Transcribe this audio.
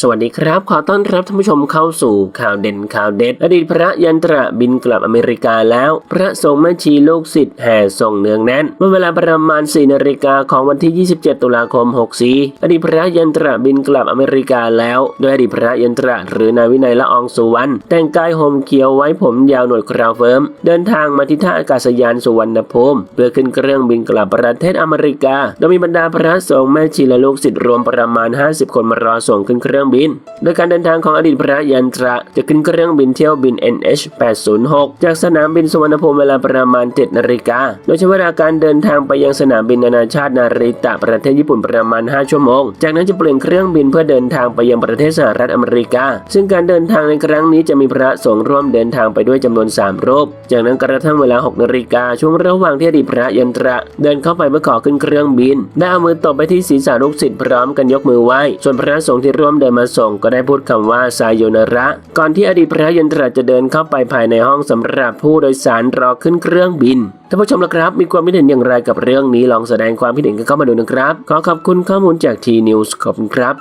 สวัสดีครับ ขอต้อนรับท่านผู้ชมเข้าสู่ข่าวเด่นข่าวเด็ด อดีตพระยันตระบินกลับอเมริกาแล้ว พระสงฆ์แม่ชีลูกศิษย์แห่ส่งเนืองแน่นเมื่อเวลาประมาณ 4นาฬิกาของวันที่ 27 ตุลาคม 64 อดีตพระยันตระบินกลับอเมริกาแล้ว โดยอดีตพระยันตระหรือนายวินัยละอองสุวรรณแต่งกายห่มเขียวไว้ผมยาวหนวดคราวเฟิร์มเดินทางมาที่ท่าอากาศยานสุวรรณภูมิเพื่อขึ้นเครื่องบินกลับประเทศอเมริกา โดยมีบรรดาพระสงฆ์แม่ชีและลูกศิษย์รวมประมาณ 50 คนมารอส่งขึ้นเครื่องบิน โดยการเดินทางของอดีตพระยันตระจะขึ้นเครื่องบินเที่ยวบิน NH 806จากสนามบินสุวรรณภูมิเวลาประมาณ7นาฬิกา โดยใช้เวลาการเดินทางไปยังสนามบินนานาชาตินาริตะประเทศญี่ปุ่นประมาณ 5 ชั่วโมง จากนั้นจะเปลี่ยนเครื่องบินเพื่อเดินทางไปยังประเทศสหรัฐอเมริกา ซึ่งการเดินทางในครั้งนี้จะมีพระสงฆ์ร่วมเดินทางไปด้วยจำนวน 3 รูป จากนั้นกระทั่งเวลา 6นาฬิกาช่วงระหว่างที่อดีตพระยันตระเดินเข้าไปเพื่อขอขึ้นเครื่องบิน ได้เอามือตบไปที่ศีรษะลูกศิษย์พร้อมกันยกมือไหว้ ส่วนพระสงฆ์ที่ร่วมเดินมาส่งก็ได้พูดคำว่าซายโยนาระ ก่อนที่อดีตพระยันตระจะเดินเข้าไปภายในห้องสำหรับผู้โดยสารรอขึ้นเครื่องบินท่านผู้ชมละครับ มีความคิดเห็นอย่างไรกับเรื่องนี้ลองแสดงความคิดเห็นกันเข้ามาดูนะครับ ขอขอบคุณข้อมูลจากทีนิวส์ขอบคุณครับ